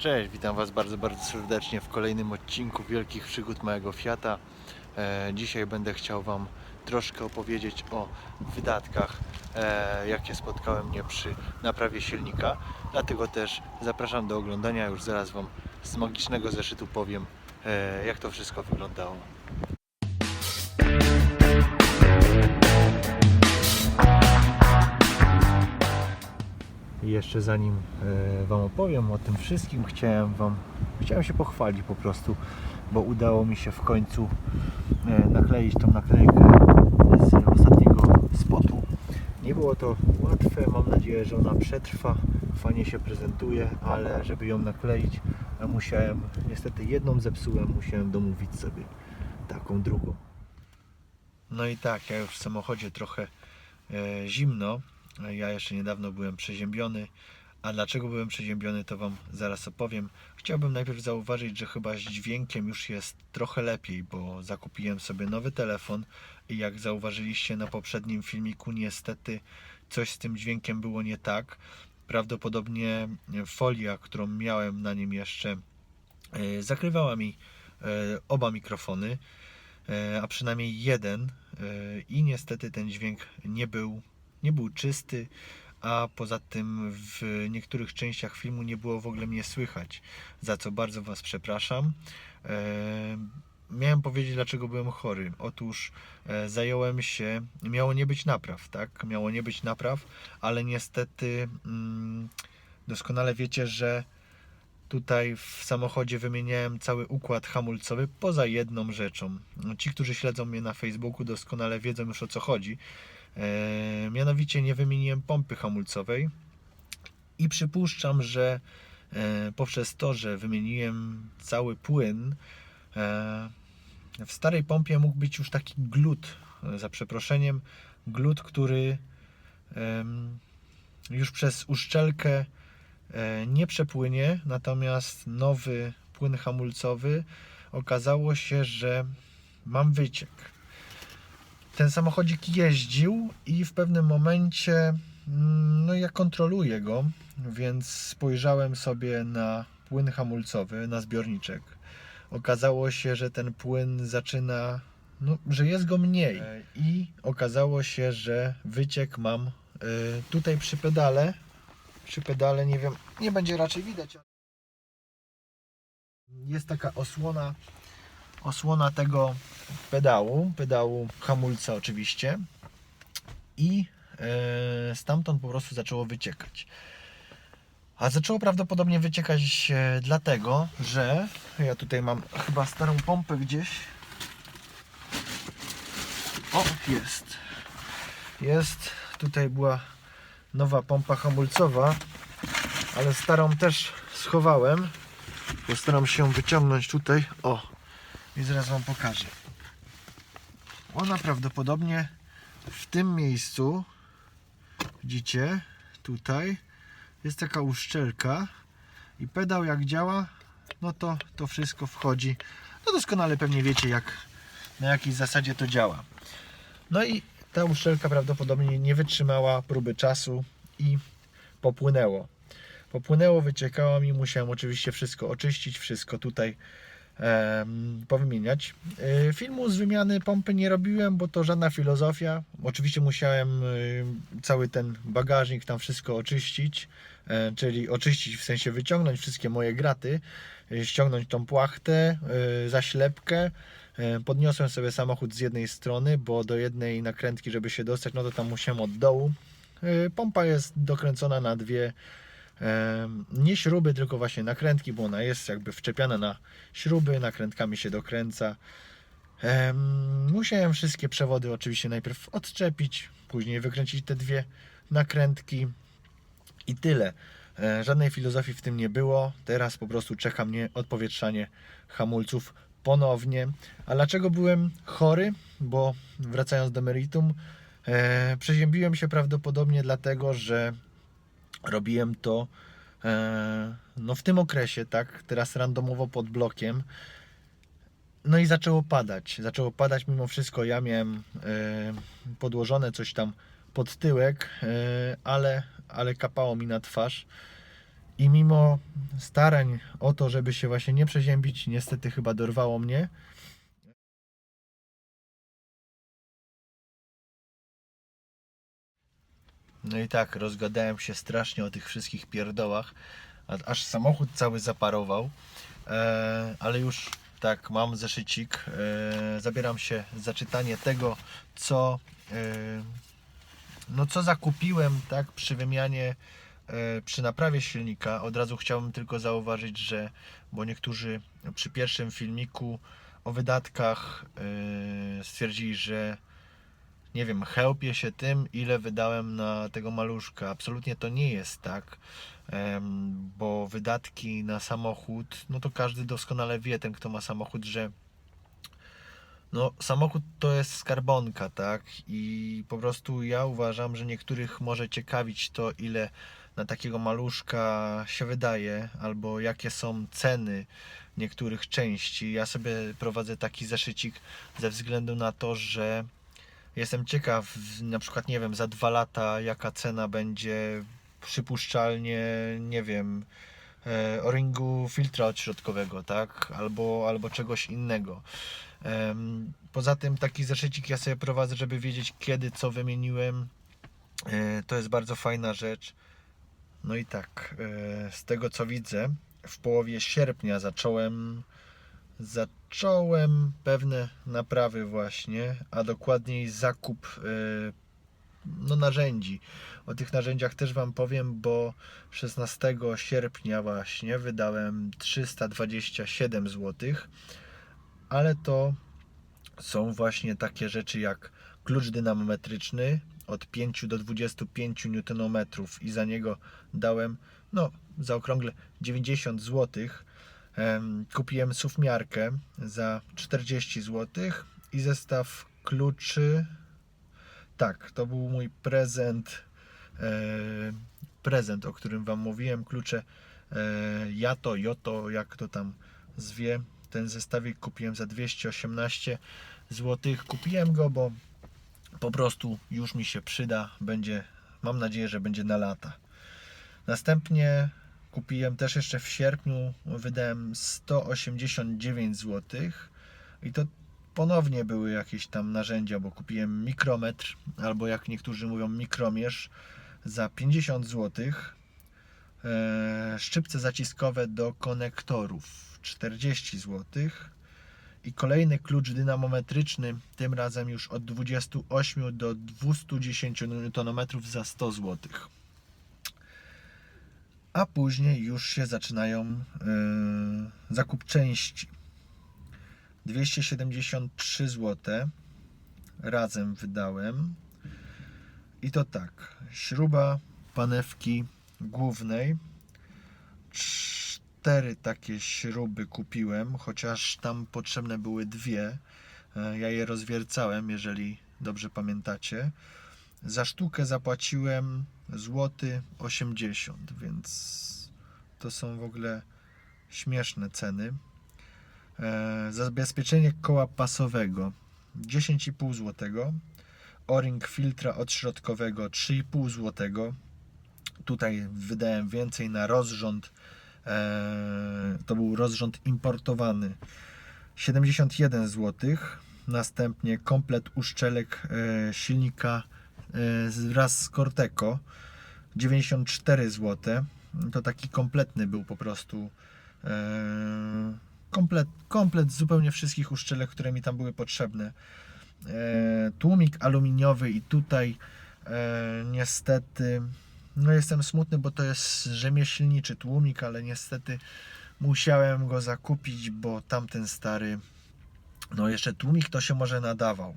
Cześć, witam Was bardzo, bardzo serdecznie w kolejnym odcinku Wielkich Przygód Małego Fiata. E, dzisiaj będę chciał Wam troszkę opowiedzieć o wydatkach, e, jakie spotkały mnie przy naprawie silnika. Dlatego też zapraszam do oglądania. Już zaraz Wam z magicznego zeszytu powiem, e, jak to wszystko wyglądało. I jeszcze zanim e, Wam opowiem o tym wszystkim, chciałem Wam, chciałem się pochwalić po prostu, bo udało mi się w końcu e, nakleić tą naklejkę z ostatniego spotu. Nie było to łatwe, mam nadzieję, że ona przetrwa, fajnie się prezentuje, ale żeby ją nakleić, a musiałem, niestety jedną zepsułem, musiałem domówić sobie taką drugą. No i tak, ja już w samochodzie trochę e, zimno. Ja jeszcze niedawno byłem przeziębiony. A dlaczego byłem przeziębiony, to Wam zaraz opowiem. Chciałbym najpierw zauważyć, że chyba z dźwiękiem już jest trochę lepiej, bo zakupiłem sobie nowy telefon i jak zauważyliście na poprzednim filmiku, niestety coś z tym dźwiękiem było nie tak. Prawdopodobnie folia, którą miałem na nim jeszcze, e, zakrywała mi e, oba mikrofony e, a przynajmniej jeden i niestety ten dźwięk nie był, nie był czysty, a poza tym w niektórych częściach filmu nie było w ogóle mnie słychać, za co bardzo Was przepraszam. E, Miałem powiedzieć, dlaczego byłem chory. Otóż e, zająłem się, miało nie być napraw, tak? Miało nie być napraw, ale niestety mm, doskonale wiecie, że Tutaj w samochodzie wymieniałem cały układ hamulcowy poza jedną rzeczą. Ci, którzy śledzą mnie na Facebooku, doskonale wiedzą już o co chodzi. E, mianowicie nie wymieniłem pompy hamulcowej i przypuszczam, że e, poprzez to, że wymieniłem cały płyn, e, w starej pompie mógł być już taki glut, za przeproszeniem, glut, który już przez uszczelkę nie przepłynie, natomiast nowy płyn hamulcowy okazało się, że mam wyciek. Ten samochodzik jeździł i w pewnym momencie, mm, no ja kontroluję go, więc spojrzałem sobie na płyn hamulcowy, na zbiorniczek. Okazało się, że ten płyn zaczyna, no, że jest go mniej. I okazało się, że wyciek mam e, tutaj przy pedale, przy pedale, nie wiem, nie będzie raczej widać. Jest taka osłona, osłona tego pedału, pedału hamulca oczywiście i e, stamtąd po prostu zaczęło wyciekać. A zaczęło prawdopodobnie wyciekać e, dlatego, że ja tutaj mam chyba starą pompę gdzieś. O, jest. Jest. Tutaj była nowa pompa hamulcowa, ale starą też schowałem. Postaram się ją wyciągnąć tutaj. O, i zaraz Wam pokażę. Ona prawdopodobnie w tym miejscu, widzicie, tutaj jest taka uszczelka i pedał jak działa, no to to wszystko wchodzi. No doskonale pewnie wiecie jak, na jakiej zasadzie to działa. No i ta uszczelka prawdopodobnie nie wytrzymała próby czasu i popłynęło. Popłynęło, wyciekało mi, musiałem oczywiście wszystko oczyścić, wszystko tutaj powymieniać. E, Filmu z wymiany pompy nie robiłem, bo to żadna filozofia. Oczywiście musiałem y, cały ten bagażnik, tam wszystko oczyścić, e, czyli oczyścić w sensie wyciągnąć wszystkie moje graty, y, ściągnąć tą płachtę, y, zaślepkę. E, Podniosłem sobie samochód z jednej strony, bo do jednej nakrętki, żeby się dostać, no to tam musiałem od dołu. Pompa jest dokręcona na dwie nie śruby, tylko właśnie nakrętki, bo ona jest jakby wczepiana na śruby, nakrętkami się dokręca. Em, Musiałem wszystkie przewody oczywiście najpierw odczepić, później wykręcić te dwie nakrętki i tyle. E, Żadnej filozofii w tym nie było. Teraz po prostu czeka mnie odpowietrzanie hamulców ponownie. A dlaczego byłem chory? Bo wracając do meritum, e, przeziębiłem się prawdopodobnie dlatego, że robiłem to e, no w tym okresie, tak, teraz randomowo pod blokiem. No i zaczęło padać. Zaczęło padać mimo wszystko. Ja miałem e, podłożone coś tam pod tyłek, e, ale, ale kapało mi na twarz. I mimo starań o to, żeby się właśnie nie przeziębić, niestety chyba dorwało mnie. No i tak, rozgadałem się strasznie o tych wszystkich pierdołach, aż samochód cały zaparował, e, ale już tak, mam zeszycik, e, zabieram się za czytanie tego, co, e, no co zakupiłem, tak, przy wymianie, e, przy naprawie silnika. Od razu chciałbym tylko zauważyć, że, bo niektórzy przy pierwszym filmiku o wydatkach e, stwierdzili, że nie wiem, chełpię się tym, ile wydałem na tego maluszka. Absolutnie to nie jest tak, bo wydatki na samochód, no to każdy doskonale wie, ten kto ma samochód, że no, samochód to jest skarbonka, tak? I po prostu ja uważam, że niektórych może ciekawić to, ile na takiego maluszka się wydaje, albo jakie są ceny niektórych części. Ja sobie prowadzę taki zeszycik ze względu na to, że Jestem ciekaw, na przykład, nie wiem, za dwa lata, jaka cena będzie przypuszczalnie, nie wiem, e, o-ringu filtra odśrodkowego, tak? Albo, albo czegoś innego. Em, Poza tym taki zeszycik ja sobie prowadzę, żeby wiedzieć, kiedy co wymieniłem. E, To jest bardzo fajna rzecz. No i tak, e, z tego co widzę, w połowie sierpnia zacząłem zacząłem pewne naprawy właśnie, a dokładniej zakup y, no, narzędzi. O tych narzędziach też Wam powiem, bo 16 sierpnia właśnie wydałem 327 zł, ale to są właśnie takie rzeczy jak klucz dynamometryczny od 5 do 25 Nm i za niego dałem, no zaokrągle 90 złotych. Em, Kupiłem suwmiarkę za 40 zł i zestaw kluczy. Tak, to był mój prezent. E, prezent, o którym Wam mówiłem. Klucze e, Jato, Joto, jak to tam zwie. Ten zestawik kupiłem za 218 zł. Kupiłem go, bo po prostu już mi się przyda. Będzie, mam nadzieję, że będzie na lata. Następnie kupiłem też jeszcze w sierpniu, wydałem 189 zł i to ponownie były jakieś tam narzędzia, bo kupiłem mikrometr, albo jak niektórzy mówią mikromierz za 50 zł, e, szczypce zaciskowe do konektorów 40 zł i kolejny klucz dynamometryczny, tym razem już od 28 do 210 Nm za 100 złotych a później już się zaczynają yy, zakup części. 273 zł razem wydałem. I to tak, śruba panewki głównej. Cztery takie śruby kupiłem, chociaż tam potrzebne były dwie. E, Ja je rozwiercałem, jeżeli dobrze pamiętacie. Za sztukę zapłaciłem złoty 80, więc to są w ogóle śmieszne ceny. E, zabezpieczenie koła pasowego 10,5 zł. O-ring filtra odśrodkowego 3,5 zł. Tutaj wydałem więcej na rozrząd. E, to był rozrząd importowany 71 zł. Następnie komplet uszczelek e, silnika wraz z Corteco 94 zł. To taki kompletny był po prostu. e, Komplet, komplet zupełnie wszystkich uszczelek, które mi tam były potrzebne. E, Tłumik aluminiowy i tutaj niestety no jestem smutny, bo to jest rzemieślniczy tłumik, ale niestety musiałem go zakupić, bo tamten stary no jeszcze tłumik to się może nadawał.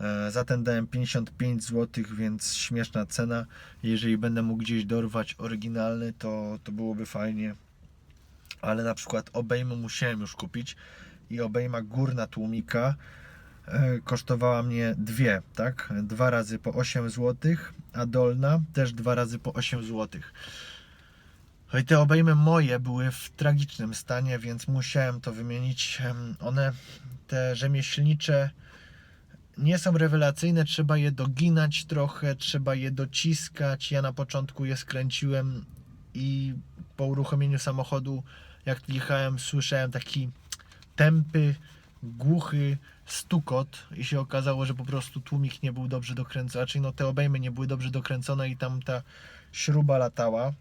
E, Za ten dałem 55 zł, więc śmieszna cena. Jeżeli będę mógł gdzieś dorwać oryginalny, to, to byłoby fajnie. Ale na przykład obejmę musiałem już kupić i obejma górna tłumika e, kosztowała mnie dwie, tak? Dwa razy po 8 zł, a dolna też dwa razy po 8 zł. No i te obejmy moje były w tragicznym stanie, więc musiałem to wymienić. One, te rzemieślnicze, nie są rewelacyjne, trzeba je doginać trochę, trzeba je dociskać. Ja na początku je skręciłem i po uruchomieniu samochodu, jak jechałem, słyszałem taki tępy, głuchy stukot i się okazało, że po prostu tłumik nie był dobrze dokręcony, czyli no te obejmy nie były dobrze dokręcone i tam ta śruba latała.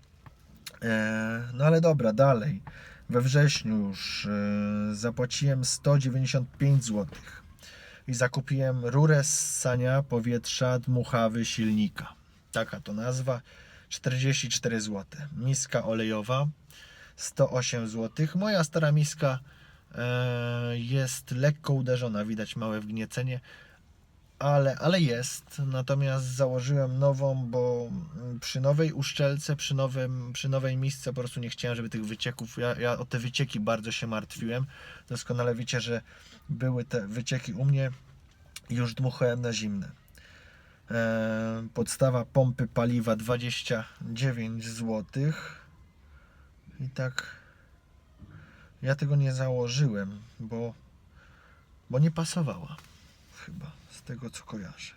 E, no ale dobra, dalej. We wrześniu już e, zapłaciłem 195 zł i zakupiłem rurę ssania powietrza dmuchawy silnika. Taka to nazwa. 44 zł. Miska olejowa 108 zł. Moja stara miska e, jest lekko uderzona, widać małe wgniecenie, ale, ale jest. Natomiast założyłem nową, bo przy nowej uszczelce, przy, nowym, przy nowej misce po prostu nie chciałem, żeby tych wycieków, ja, ja o te wycieki bardzo się martwiłem. Doskonale wiecie, że były te wycieki u mnie już dmuchałem na zimne. E, podstawa pompy paliwa 29 zł. I tak ja tego nie założyłem, bo, bo nie pasowała chyba z tego co kojarzę.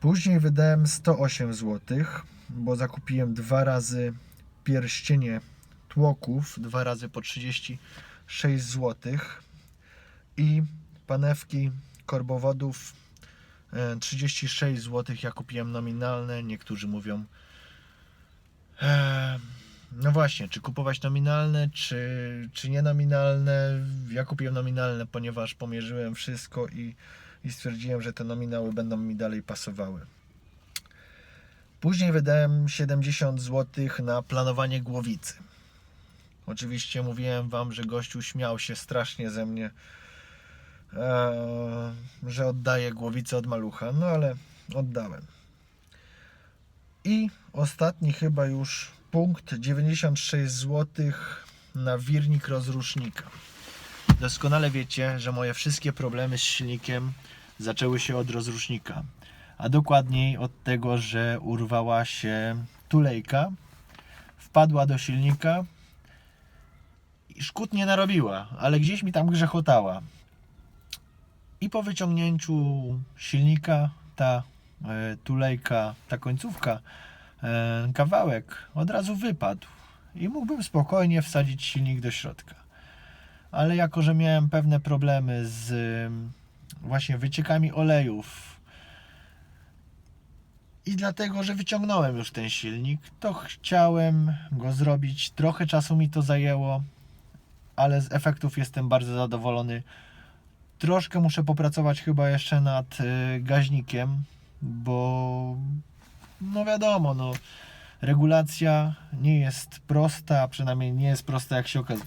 Później wydałem 108 zł, bo zakupiłem dwa razy pierścienie tłoków, dwa razy po 36 zł i panewki korbowodów e, 36 zł. Ja kupiłem nominalne, niektórzy mówią e, no właśnie, czy kupować nominalne, czy, czy nie nominalne? Ja kupiłem nominalne, ponieważ pomierzyłem wszystko i, i stwierdziłem, że te nominały będą mi dalej pasowały. Później wydałem 70 zł na planowanie głowicy. Oczywiście mówiłem Wam, że gościu śmiał się strasznie ze mnie, e, że oddaję głowicę od malucha, no ale oddałem. I ostatni chyba już punkt 96 zł na wirnik rozrusznika. Doskonale wiecie, że moje wszystkie problemy z silnikiem zaczęły się od rozrusznika, a dokładniej od tego, że urwała się tulejka, wpadła do silnika i szkód nie narobiła, ale gdzieś mi tam grzechotała. I po wyciągnięciu silnika ta e, tulejka, ta końcówka, e, kawałek od razu wypadł i mógłbym spokojnie wsadzić silnik do środka. Ale jako, że miałem pewne problemy z właśnie wyciekami olejów i dlatego, że wyciągnąłem już ten silnik, to chciałem go zrobić. Trochę czasu mi to zajęło, ale z efektów jestem bardzo zadowolony. Troszkę muszę popracować chyba jeszcze nad y, gaźnikiem, bo no wiadomo, no regulacja nie jest prosta, przynajmniej nie jest prosta jak się okazuje,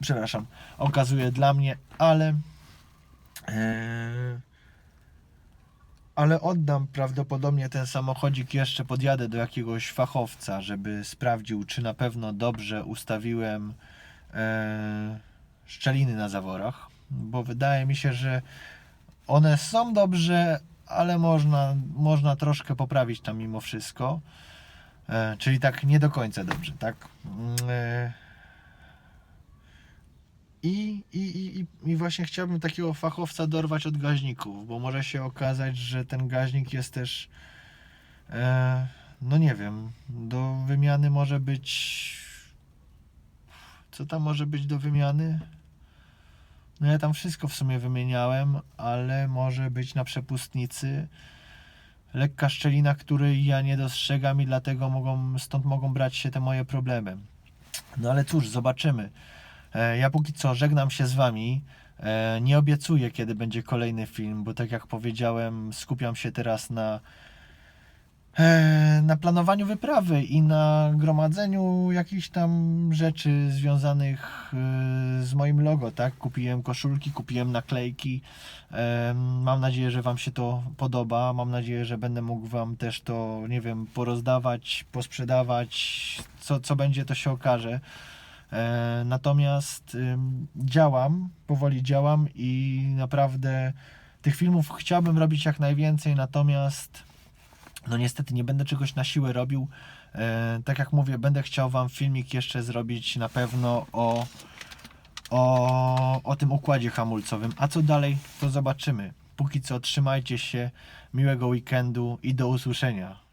przepraszam, okazuje dla mnie, ale ale oddam prawdopodobnie ten samochodzik jeszcze podjadę do jakiegoś fachowca, żeby sprawdził, czy na pewno dobrze ustawiłem e, szczeliny na zaworach, bo wydaje mi się, że one są dobrze, ale można, można troszkę poprawić tam mimo wszystko. E, czyli tak nie do końca dobrze, tak? I, i, i- I właśnie chciałbym takiego fachowca dorwać od gaźników, bo może się okazać, że ten gaźnik jest też, e, no nie wiem, do wymiany może być. Co tam może być do wymiany? No ja tam wszystko w sumie wymieniałem, ale może być na przepustnicy lekka szczelina, której ja nie dostrzegam i dlatego mogą, stąd mogą brać się te moje problemy. No ale cóż, zobaczymy. E, Ja póki co żegnam się z Wami. E, Nie obiecuję, kiedy będzie kolejny film, bo tak jak powiedziałem, skupiam się teraz na, e, na planowaniu wyprawy i na gromadzeniu jakichś tam rzeczy związanych z moim logo, tak? Kupiłem koszulki, kupiłem naklejki. Mam nadzieję, że Wam się to podoba. Mam nadzieję, że będę mógł Wam też to, nie wiem, porozdawać, posprzedawać. Co, co będzie, to się okaże. E, Natomiast działam, powoli działam i naprawdę tych filmów chciałbym robić jak najwięcej, natomiast no niestety nie będę czegoś na siłę robił. E, tak jak mówię, będę chciał Wam filmik jeszcze zrobić na pewno o, o, o tym układzie hamulcowym. A co dalej, to zobaczymy. Póki co trzymajcie się, miłego weekendu i do usłyszenia.